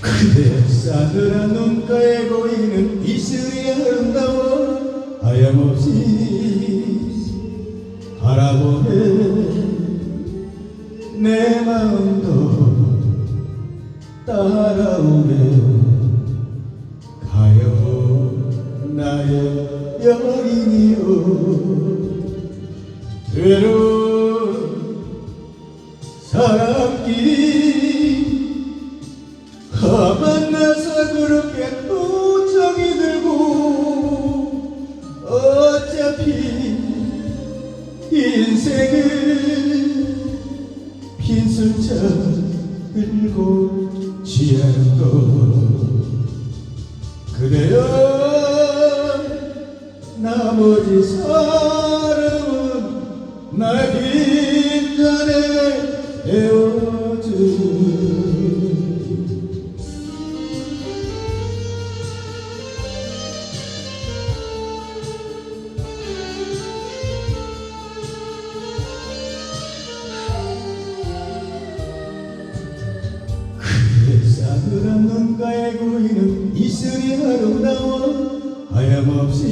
그대 싸늘한 눈가에 고이는 이슬이 아름다워 하염없이 바라보네. 내 마음도 따라오네. 가요 나의 여인이여. 외로운 사람끼리 들고 취하는 것 그래요 나머지 사람은 날 빈잔에 헤어져 그 의 싸늘한 눈가에 고이는 이슬이 아름다워 하염없이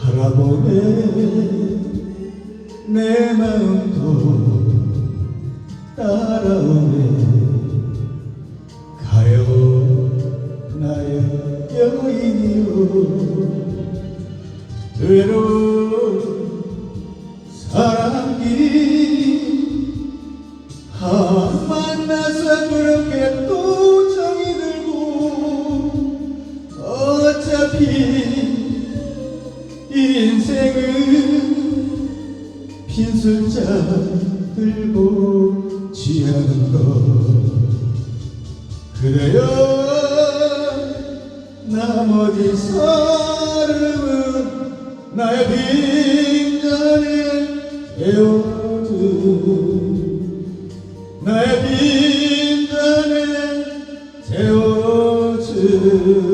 바라보네. 내 마음도 따라오네. 가요 나의 여인이요 외로운 인생은 빈 숫자 들고 취하는 것. 그래요. 나머지 사람은 나의 빈자리에 채워준 나의 빈자리에 채워준